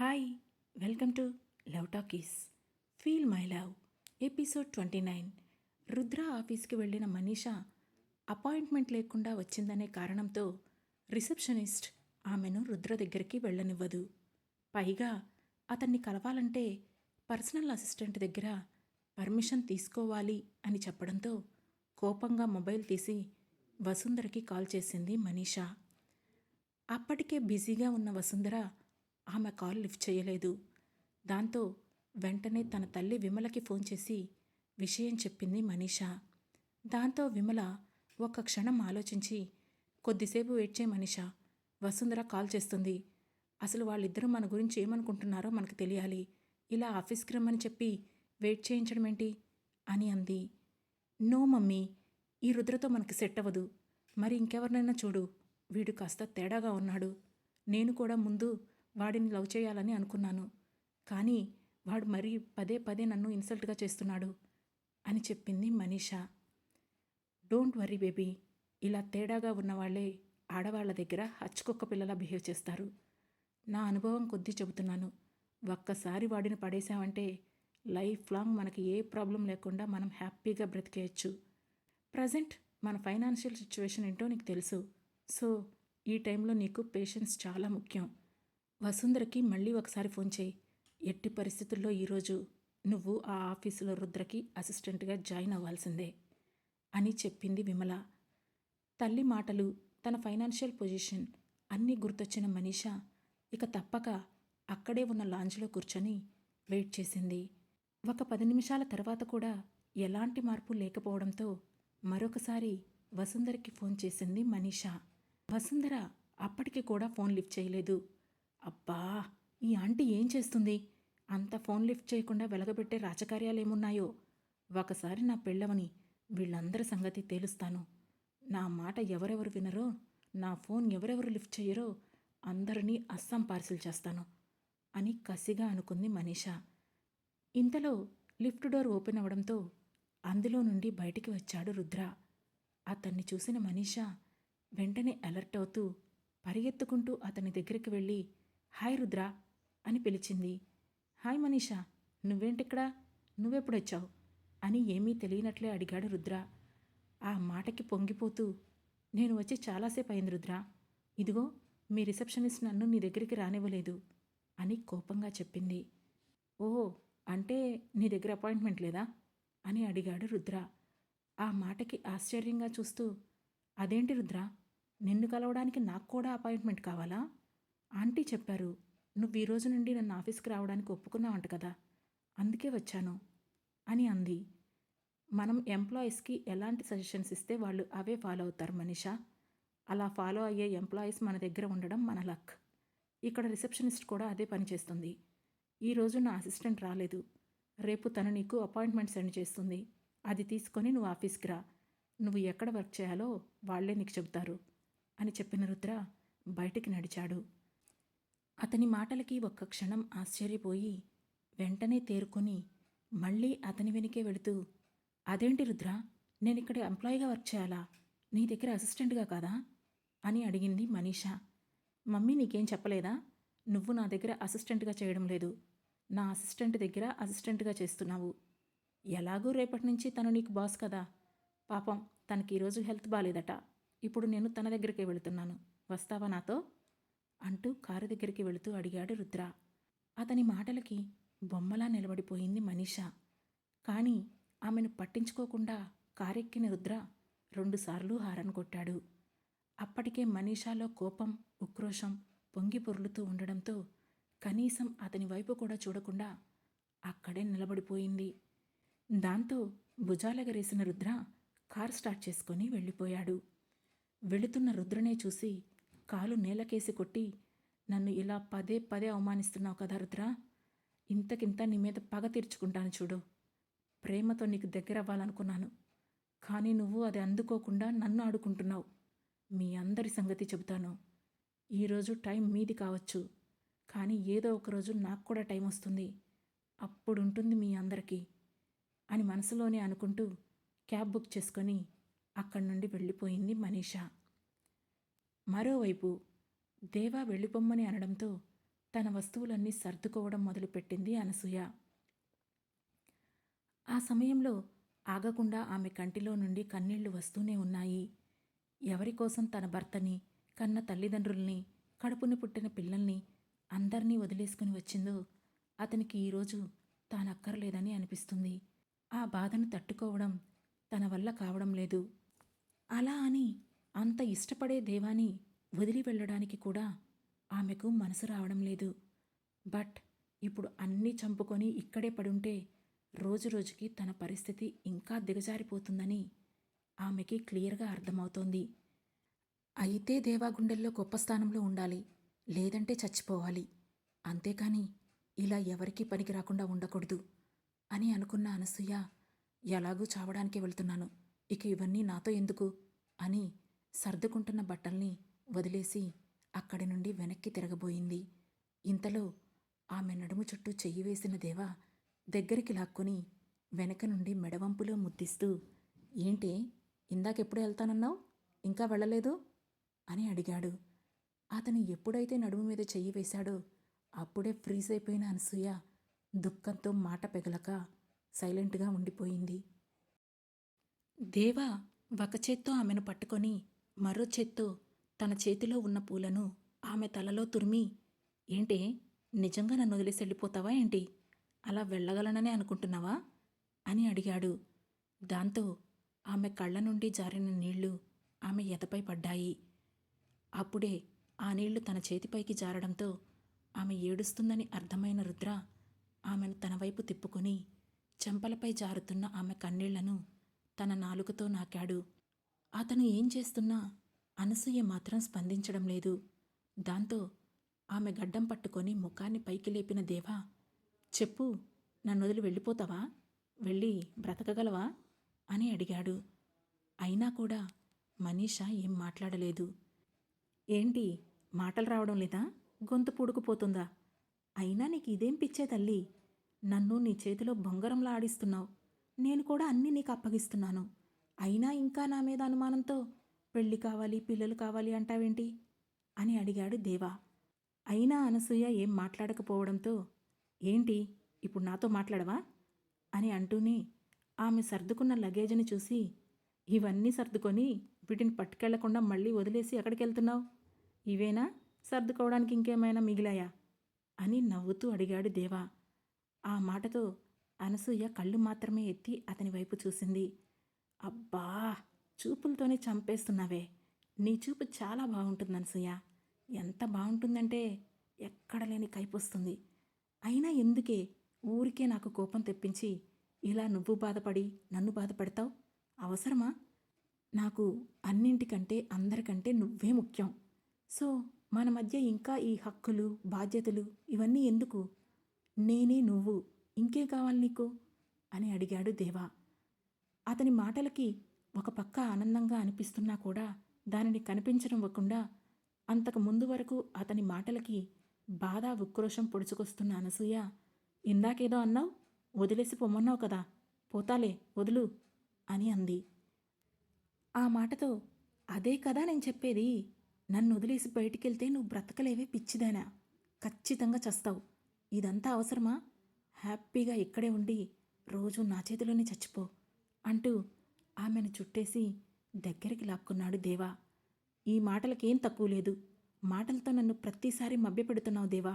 Hi welcome to love talkies. Feel my love episode twenty nine. Rudra ఆఫీస్కి వెళ్ళిన Manisha appointment లేకుండా వచ్చిందనే కారణంతో రిసెప్షనిస్ట్ ఆమెను రుద్ర దగ్గరికి వెళ్ళనివ్వదు. పైగా అతన్ని కలవాలంటే పర్సనల్ అసిస్టెంట్ దగ్గర పర్మిషన్ తీసుకోవాలి అని చెప్పడంతో కోపంగా మొబైల్ తీసి వసుంధరకి కాల్ చేసింది మనీషా. అప్పటికే బిజీగా ఉన్న వసుంధర ఆమె కాల్ లిఫ్ట్ చేయలేదు. దాంతో వెంటనే తన తల్లి విమలకి ఫోన్ చేసి విషయం చెప్పింది మనీషా. దాంతో విమల ఒక్క క్షణం ఆలోచించి కొద్దిసేపు వెయిట్ చేయ మనీషా వసుంధర కాల్ చేస్తుంది. అసలు వాళ్ళిద్దరూ మన గురించి ఏమనుకుంటున్నారో మనకు తెలియాలి. ఇలా ఆఫీస్కి రమ్మని చెప్పి వెయిట్ చేయించడం ఏంటి? అని అంది. నో మమ్మీ ఈ రుద్రతో మనకి సెట్ అవ్వదు. మరి ఇంకెవరినైనా చూడు వీడు కాస్త తేడాగా ఉన్నాడు. నేను కూడా ముందు వాడిని లవ్ చేయాలని అనుకున్నాను. కానీ వాడు మరీ పదే పదే నన్ను ఇన్సల్ట్గా చేస్తున్నాడు అని చెప్పింది మనీషా. డోంట్ వరీ బేబీ ఇలా తేడాగా ఉన్నవాళ్ళే ఆడవాళ్ళ దగ్గర హచ్చుకొక్క పిల్లలా బిహేవ్ చేస్తారు. నా అనుభవం కొద్దీ చెబుతున్నాను. ఒక్కసారి వాడిని పడేశామంటే లైఫ్ లాంగ్ మనకి ఏ ప్రాబ్లం లేకుండా మనం హ్యాపీగా బ్రతికేయచ్చు. ప్రజెంట్ మన ఫైనాన్షియల్ సిచ్యువేషన్ ఏంటో నీకు తెలుసు. సో ఈ టైంలో నీకు పేషెన్స్ చాలా ముఖ్యం. వసుంధరకి మళ్ళీ ఒకసారి ఫోన్ చేయి. ఎట్టి పరిస్థితుల్లో ఈరోజు నువ్వు ఆ ఆఫీసులో రుద్రకి అసిస్టెంట్గా జాయిన్ అవ్వాల్సిందే అని చెప్పింది విమల. తల్లి మాటలు తన ఫైనాన్షియల్ పొజిషన్ అన్నీ గుర్తొచ్చిన మనీషా ఇక తప్పక అక్కడే ఉన్న లాంజ్లో కూర్చొని వెయిట్ చేసింది. ఒక పది నిమిషాల తర్వాత కూడా ఎలాంటి మార్పు లేకపోవడంతో మరొకసారి వసుంధరకి ఫోన్ చేసింది మనీషా. వసుంధర అప్పటికి కూడా ఫోన్ లిఫ్ట్ చేయలేదు. అబ్బా ఈ ఆంటీ ఏం చేస్తుంది? అంత ఫోన్ లిఫ్ట్ చేయకుండా వెలగబెట్టే రాజకార్యాలు ఏమున్నాయో ఒకసారి నా పెళ్ళవని వీళ్ళందరి సంగతి తేలుస్తాను. నా మాట ఎవరెవరు వినరో నా ఫోన్ ఎవరెవరు లిఫ్ట్ చేయరో అందరినీ అస్సాం పార్సిల్ చేస్తాను అని కసిగా అనుకుంది మనీషా. ఇంతలో లిఫ్ట్ డోర్ ఓపెన్ అవ్వడంతో అందులో నుండి బయటికి వచ్చాడు రుద్ర. అతన్ని చూసిన మనీషా వెంటనే అలర్ట్ అవుతూ పరిగెత్తుకుంటూ అతని దగ్గరికి వెళ్ళి హాయ్ రుద్ర అని పిలిచింది. హాయ్ మనీషా నువ్వేంటిక్కడా? నువ్వెప్పుడొచ్చావు? అని ఏమీ తెలియనట్లే అడిగాడు రుద్ర. ఆ మాటకి పొంగిపోతూ నేను వచ్చి చాలాసేపు అయింది రుద్ర. ఇదిగో మీ రిసెప్షనిస్ట్ నన్ను నీ దగ్గరికి రానివ్వలేదు అని కోపంగా చెప్పింది. ఓహో అంటే నీ దగ్గర అపాయింట్మెంట్ లేదా? అని అడిగాడు రుద్ర. ఆ మాటకి ఆశ్చర్యంగా చూస్తూ అదేంటి రుద్ర? నిన్ను కలవడానికి నాకు కూడా అపాయింట్మెంట్ కావాలా? ఆంటీ చెప్పారు నువ్వు ఈ రోజు నుండి నన్ను ఆఫీస్కి రావడానికి ఒప్పుకున్నావంట కదా అందుకే వచ్చాను అని అంది. మనం ఎంప్లాయీస్కి ఎలాంటి సజెషన్స్ ఇస్తే వాళ్ళు అవే ఫాలో అవుతారు మనీషా. అలా ఫాలో అయ్యే ఎంప్లాయీస్ మన దగ్గర ఉండడం మన లక్. ఇక్కడ రిసెప్షనిస్ట్ కూడా అదే పనిచేస్తుంది ఈరోజు నా అసిస్టెంట్ రాలేదు. రేపు తను నీకు అపాయింట్మెంట్ సెండ్ చేస్తుంది. అది తీసుకొని నువ్వు ఆఫీస్కి రా. నువ్వు ఎక్కడ వర్క్ చేయాలో వాళ్ళే నీకు చెబుతారు అని చెప్పిన రుద్ర బయటికి నడిచాడు. అతని మాటలకి ఒక్క క్షణం ఆశ్చర్యపోయి వెంటనే తేరుకొని మళ్ళీ అతని వెనుకే వెళుతూ అదేంటి రుద్ర నేను ఇక్కడ ఎంప్లాయీగా వర్క్ చేయాలా? నీ దగ్గర అసిస్టెంట్గా కాదా? అని అడిగింది మనీషా. మమ్మీ నీకేం చెప్పలేదా? నువ్వు నా దగ్గర అసిస్టెంట్గా చేయడం లేదు. నా అసిస్టెంట్ దగ్గర అసిస్టెంట్గా చేస్తున్నావు. ఎలాగూ రేపటి నుంచి తను నీకు బాస్ కదా. పాపం తనకి ఈరోజు హెల్త్ బాగాలేదట ఇప్పుడు నేను తన దగ్గరికే వెళుతున్నాను. వస్తావా నాతో? అంటూ కారు దగ్గరికి వెళుతూ అడిగాడు రుద్ర. అతని మాటలకి బొమ్మలా నిలబడిపోయింది మనీషా. కానీ ఆమెను పట్టించుకోకుండా కారెక్కిన రుద్ర రెండుసార్లు హారన్ కొట్టాడు. అప్పటికే మనీషాలో కోపం ఉక్రోషం పొంగి పొర్లుతూ ఉండడంతో కనీసం అతని వైపు కూడా చూడకుండా అక్కడే నిలబడిపోయింది. దాంతో భుజాలగరేసిన రుద్ర కార్ స్టార్ట్ చేసుకొని వెళ్ళిపోయాడు. వెళుతున్న రుద్రనే చూసి కాలు నేలకేసి కొట్టి నన్ను ఇలా పదే పదే అవమానిస్తున్నావు కదా రుద్ర. ఇంతకింత నీ మీద పగ తీర్చుకుంటాను చూడు. ప్రేమతో నీకు దగ్గర అవ్వాలనుకున్నాను కానీ నువ్వు అది అందుకోకుండా నన్ను ఆడుకుంటున్నావు. మీ అందరి సంగతి చెబుతాను. ఈరోజు టైం మీది కావచ్చు. కానీ ఏదో ఒకరోజు నాకు కూడా టైం వస్తుంది. అప్పుడుంటుంది మీ అందరికీ అని మనసులోనే అనుకుంటూ క్యాబ్ బుక్ చేసుకొని అక్కడి నుండి వెళ్ళిపోయింది మనీషా. మరోవైపు దేవా వెళ్ళిపొమ్మని అనడంతో తన వస్తువులన్నీ సర్దుకోవడం మొదలుపెట్టింది అనసూయ. ఆ సమయంలో ఆగకుండా ఆమె కంటిలో నుండి కన్నీళ్ళు వస్తూనే ఉన్నాయి. ఎవరి కోసం తన భర్తని కన్న తల్లిదండ్రుల్ని కడుపున పుట్టిన పిల్లల్ని అందర్నీ వదిలేసుకుని వచ్చిందో అతనికి ఈరోజు తానక్కర్లేదని అనిపిస్తుంది. ఆ బాధను తట్టుకోవడం తన వల్ల కావడం లేదు. అలా అని అంత ఇష్టపడే దేవాని వదిలి వెళ్ళడానికి కూడా ఆమెకు మనసు రావడం లేదు. బట్ ఇప్పుడు అన్నీ చంపుకొని ఇక్కడే పడుంటే రోజురోజుకి తన పరిస్థితి ఇంకా దిగజారిపోతుందని ఆమెకి క్లియర్గా అర్థమవుతోంది. అయితే దేవాగుండెల్లో గొప్ప స్థానంలో ఉండాలి లేదంటే చచ్చిపోవాలి. అంతేకాని ఇలా ఎవరికీ పనికి రాకుండా ఉండకూడదు అని అనుకున్న అనసూయ ఎలాగూ చావడానికి వెళ్తున్నాను ఇక ఇవన్నీ నాతో ఎందుకు? అని సర్దుకుంటున్న బట్టల్ని వదిలేసి అక్కడి నుండి వెనక్కి తిరగబోయింది. ఇంతలో ఆమె నడుము చుట్టూ చెయ్యి వేసిన దేవ దగ్గరికి లాక్కొని వెనక నుండి మెడవంపులో ముద్దిస్తూ ఏంటి ఇందాకెప్పుడు వెళ్తానన్నావు? ఇంకా వెళ్ళలేదు? అని అడిగాడు. అతను ఎప్పుడైతే నడుము మీద చెయ్యి వేశాడో అప్పుడే ఫ్రీజ్ అయిపోయిన అనసూయ దుఃఖంతో మాట పెగలక సైలెంట్గా ఉండిపోయింది. దేవా ఒక చేత్తో ఆమెను పట్టుకొని మరో చేత్తో తన చేతిలో ఉన్న పూలను ఆమె తలలో తురిమి ఏంటే నిజంగా నన్ను వదిలేసి వెళ్ళిపోతావా ఏంటి? అలా వెళ్ళగలననే అనుకుంటున్నావా? అని అడిగాడు. దాంతో ఆమె కళ్ళ నుండి జారిన నీళ్ళు ఆమె ఎతపై పడ్డాయి. అప్పుడే ఆ నీళ్ళు తన చేతిపైకి జారడంతో ఆమె ఏడుస్తుందని అర్థమైన రుద్ర ఆమెను తన వైపు తిప్పుకొని చెంపలపై జారుతున్న ఆమె కన్నీళ్ళను తన నాలుకతో నాకాడు. అతను ఏం చేస్తున్నా అనసూయ మాత్రం స్పందించడం లేదు. దాంతో ఆమె గడ్డం పట్టుకొని ముఖాన్ని పైకి లేపిన దేవా చెప్పు నన్ను వదిలి వెళ్ళిపోతావా? వెళ్ళి బ్రతకగలవా? అని అడిగాడు. అయినా కూడా మనీషా ఏం మాట్లాడలేదు. ఏంటి మాటలు రావడం లేదా? గొంతు పూడుకుపోతుందా? అయినా నీకు ఇదేం పిచ్చే తల్లి? నన్ను నీ చేతిలో బొంగరంలా ఆడిస్తున్నావు. నేను కూడా అన్నీ నీకు అప్పగిస్తున్నాను. అయినా ఇంకా నా మీద అనుమానంతో పెళ్ళి కావాలి పిల్లలు కావాలి అంటావేంటి? అని అడిగాడు దేవా. అయినా అనసూయ ఏం మాట్లాడకపోవడంతో ఏంటి ఇప్పుడు నాతో మాట్లాడవా? అని అంటూనే ఆమె సర్దుకున్న లగేజ్ని చూసి ఇవన్నీ సర్దుకొని వీటిని పట్టుకెళ్ళకుండా మళ్ళీ వదిలేసి ఎక్కడికి వెళ్తున్నావు ఇవేనా? సర్దుకోవడానికి ఇంకేమైనా మిగిలాయా? అని నవ్వుతూ అడిగాడు దేవా. ఆ మాటతో అనసూయ కళ్ళు మాత్రమే ఎత్తి అతని వైపు చూసింది. అబ్బా చూపులతోనే చంపేస్తున్నావే. నీ చూపు చాలా బాగుంటుంది అనసూయ ఎంత బాగుంటుందంటే ఎక్కడ లేని కైపొస్తుంది. అయినా ఎందుకే ఊరికే నాకు కోపం తెప్పించి ఇలా నువ్వు బాధపడి నన్ను బాధపడతావు? అవసరమా? నాకు అన్నింటికంటే అందరికంటే నువ్వే ముఖ్యం. సో మన మధ్య ఇంకా ఈ హక్కులు బాధ్యతలు ఇవన్నీ ఎందుకు? నేనే నువ్వు. ఇంకే కావాలి నీకు? అని అడిగాడు దేవా. అతని మాటలకి ఒక పక్క ఆనందంగా అనిపిస్తున్నా కూడా దానిని కనిపించనివ్వకుండా అంతకు ముందు వరకు అతని మాటలకి బాధ ఉక్రోషం పొడుచుకొస్తున్న అనసూయ ఇందాకేదో అన్నావు వదిలేసి పొమ్మన్నావు కదా పోతాలే వదులు అని అంది. ఆ మాటతో అదే కదా నేను చెప్పేది నన్ను వదిలేసి బయటికెళ్తే నువ్వు బ్రతకలేవే పిచ్చిదానా ఖచ్చితంగా చస్తావు. ఇదంతా అవసరమా? హ్యాపీగా ఇక్కడే ఉండి రోజు నా చేతిలోనే చచ్చిపో. అంటూ ఆమెను చుట్టేసి దగ్గరికి లాక్కున్నాడు దేవా. ఈ మాటలకేం తక్కువ లేదు. మాటలతో నన్ను ప్రతిసారి మభ్యపెడుతున్నావు దేవా.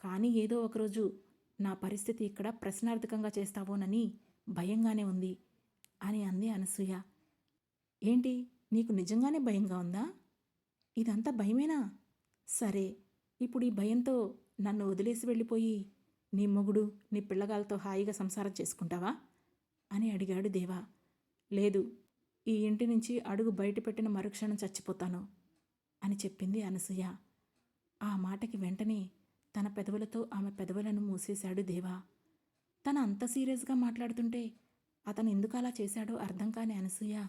కానీ ఏదో ఒకరోజు నా పరిస్థితి ఇక్కడ ప్రశ్నార్థకంగా చేస్తావోనని భయంగానే ఉంది అని అంది అనసూయ. ఏంటి నీకు నిజంగానే భయంగా ఉందా? ఇదంతా భయమేనా? సరే ఇప్పుడు ఈ భయంతో నన్ను వదిలేసి వెళ్ళిపోయి నీ మొగుడు నీ పిల్లగాలతో హాయిగా సంసారం చేసుకుంటావా? అని అడిగాడు దేవా. లేదు ఈ ఇంటి నుంచి అడుగు బయటపెట్టిన మరుక్షణం చచ్చిపోతాను అని చెప్పింది అనసూయ. ఆ మాటకి వెంటనే తన పెదవులతో ఆమె పెదవులను మూసేశాడు దేవా. తన అంత సీరియస్గా మాట్లాడుతుంటే అతను ఎందుకు అలా చేశాడో అర్థం కాని అనసూయ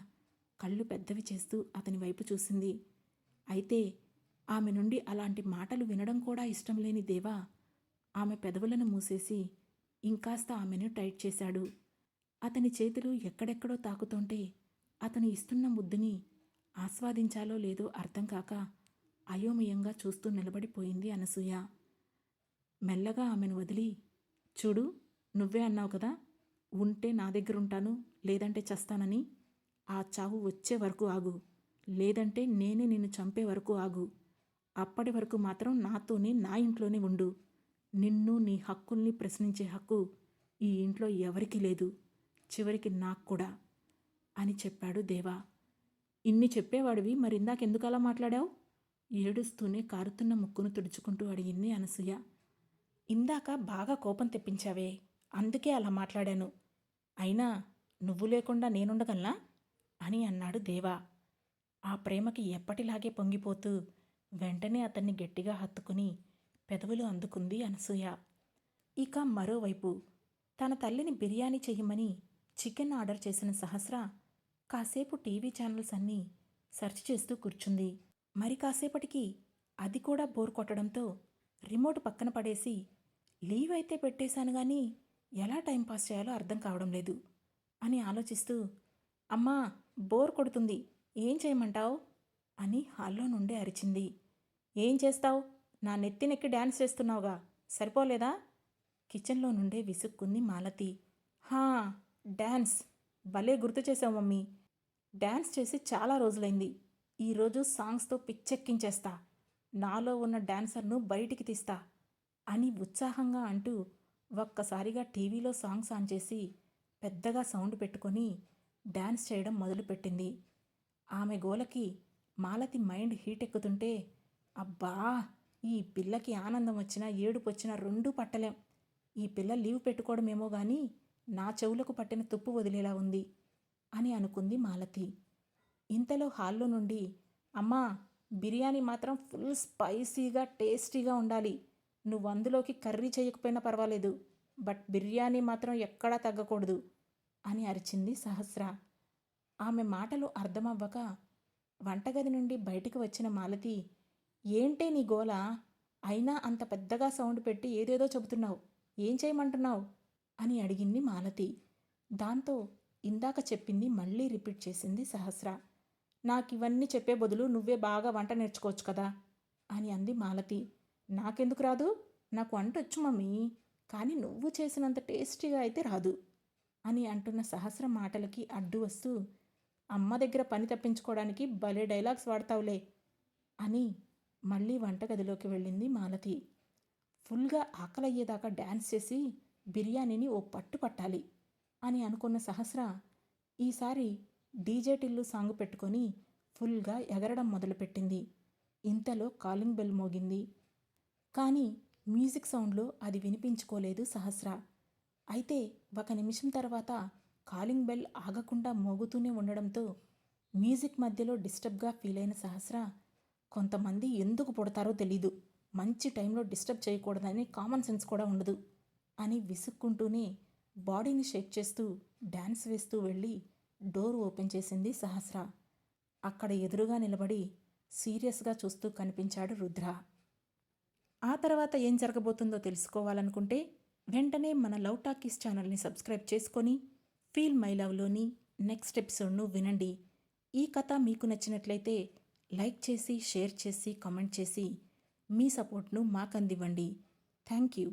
కళ్ళు పెద్దవి చేస్తూ అతని వైపు చూసింది. అయితే ఆమె నుండి అలాంటి మాటలు వినడం కూడా ఇష్టం లేని దేవా ఆమె పెదవులను మూసేసి ఇంకాస్త ఆమెను టైట్ చేశాడు. అతని చేతులు ఎక్కడెక్కడో తాకుతుంటే అతను ఇస్తున్న ముద్దుని ఆస్వాదించాలో లేదో అర్థం కాక అయోమయంగా చూస్తూ నిలబడిపోయింది అనసూయ. మెల్లగా ఆమెను వదిలి చూడు నువ్వే అన్నావు కదా ఉంటే నా దగ్గర ఉంటాను లేదంటే చస్తానని. ఆ చావు వచ్చే వరకు ఆగు లేదంటే నేనే నిన్ను చంపే వరకు ఆగు. అప్పటి వరకు మాత్రం నాతోనే నా ఇంట్లోనే ఉండు. నిన్ను నీ హక్కుల్ని ప్రశ్నించే హక్కు ఈ ఇంట్లో ఎవరికీ లేదు. చివరికి నాకు కూడా అని చెప్పాడు దేవా. ఇన్ని చెప్పేవాడివి మరి ఇందాకెందుకు అలా మాట్లాడావు? ఏడుస్తూనే కారుతున్న ముక్కును తుడుచుకుంటూ అడిగింది అనసూయ. ఇందాక బాగా కోపం తెప్పించావే అందుకే అలా మాట్లాడాను. అయినా నువ్వు లేకుండా నేనుండగలనా? అని అన్నాడు దేవా. ఆ ప్రేమకి ఎప్పటిలాగే పొంగిపోతూ వెంటనే అతన్ని గట్టిగా హత్తుకుని పెదవులు అందుకుంది అనసూయ. ఇక మరోవైపు తన తల్లిని బిర్యానీ చెయ్యమని చికెన్ ఆర్డర్ చేసిన సహస్ర కాసేపు టీవీ ఛానల్స్ అన్నీ సెర్చ్ చేస్తూ కూర్చుంది. మరి కాసేపటికి అది కూడా బోర్ కొట్టడంతో రిమోట్ పక్కన పడేసి లీవ్ అయితే పెట్టేశాను కానీ ఎలా టైంపాస్ చేయాలో అర్థం కావడం లేదు అని ఆలోచిస్తూ అమ్మా బోర్ కొడుతుంది. ఏం చేయమంటావు? అని హాల్లో నుండి అరిచింది. ఏం చేస్తావు? నా నెత్తినెక్కి డ్యాన్స్ చేస్తున్నావుగా. సరిపోలేదా? కిచెన్లో నుండే విసుక్కుంది మాలతి. హా! డ్యాన్స్ భలే గుర్తు చేసావు మమ్మీ. డ్యాన్స్ చేసి చాలా రోజులైంది. ఈరోజు సాంగ్స్తో పిచ్చెక్కించేస్తా. నాలో ఉన్న డ్యాన్సర్ను బయటికి తీస్తా అని ఉత్సాహంగా అంటూ ఒక్కసారిగా టీవీలో సాంగ్స్ ఆన్ చేసి పెద్దగా సౌండ్ పెట్టుకొని డ్యాన్స్ చేయడం మొదలుపెట్టింది. ఆమె గోలకి మాలతి మైండ్ హీట్ ఎక్కుతుంటే అబ్బా! ఈ పిల్లకి ఆనందం వచ్చినా ఏడుపు వచ్చినా రెండూ పట్టలేం. ఈ పిల్ల లీవ్ పెట్టుకోవడమేమో కానీ నా చెవులకు పట్టిన తుప్పు వదిలేలా ఉంది అని అనుకుంది మాలతి. ఇంతలో హాల్లో నుండి అమ్మా బిర్యానీ మాత్రం ఫుల్ స్పైసీగా టేస్టీగా ఉండాలి. నువ్వు అందులోకి కర్రీ చేయకపోయినా పర్వాలేదు బట్ బిర్యానీ మాత్రం ఎక్కడా తగ్గకూడదు అని అరిచింది సహస్ర. ఆమె మాటలు అర్థమవ్వక వంటగది నుండి బయటికి వచ్చిన మాలతి ఏంటే నీ గోల? అయినా అంత పెద్దగా సౌండ్ పెట్టి ఏదేదో చెబుతున్నావు. ఏం చేయమంటున్నావు? అని అడిగింది మాలతి. దాంతో ఇందాక చెప్పింది మళ్ళీ రిపీట్ చేసింది సహస్ర. నాకు ఇవన్నీ చెప్పే బదులు నువ్వే బాగా వంట నేర్చుకోవచ్చు కదా? అని అంది మాలతి. నాకెందుకు రాదు? నాకు వంట వచ్చు మమ్మీ కానీ నువ్వు చేసినంత టేస్టీగా అయితే రాదు అని అంటున్న సహస్ర మాటలకి అడ్డు వస్తూ అమ్మ దగ్గర పని తప్పించుకోవడానికి భలే డైలాగ్స్ వాడతావులే అని మళ్ళీ వంటగదిలోకి వెళ్ళింది మాలతి. ఫుల్గా ఆకలయ్యేదాకా డ్యాన్స్ చేసి బిర్యానీని ఓ పట్టు పట్టాలి అని అనుకున్న సహస్ర ఈసారి డీజే టిల్లు సాంగ్ పెట్టుకొని ఫుల్గా ఎగరడం మొదలుపెట్టింది. ఇంతలో కాలింగ్ బెల్ మోగింది. కానీ మ్యూజిక్ సౌండ్లో అది వినిపించుకోలేదు సహస్ర. అయితే ఒక నిమిషం తర్వాత కాలింగ్ బెల్ ఆగకుండా మోగుతూనే ఉండడంతో మ్యూజిక్ మధ్యలో డిస్టర్బ్గా ఫీల్ అయిన సహస్ర కొంతమంది ఎందుకు పుడతారో తెలీదు. మంచి టైంలో డిస్టర్బ్ చేయకూడదని కామన్ సెన్స్ కూడా ఉండదు. అని విసుక్కుంటూనే బాడీని షేక్ చేస్తూ డ్యాన్స్ వేస్తూ వెళ్ళి డోర్ ఓపెన్ చేసింది సహస్ర. అక్కడ ఎదురుగా నిలబడి సీరియస్గా చూస్తూ కనిపించాడు రుద్ర. ఆ తర్వాత ఏం జరగబోతుందో తెలుసుకోవాలనుకుంటే వెంటనే మన లవ్ టాకీస్ ఛానల్ని సబ్స్క్రైబ్ చేసుకొని ఫీల్ మై లవ్లోని నెక్స్ట్ ఎపిసోడ్ను వినండి. ఈ కథ మీకు నచ్చినట్లయితే లైక్ చేసి షేర్ చేసి కామెంట్ చేసి మీ సపోర్ట్ను మాకు అందివ్వండి thank you.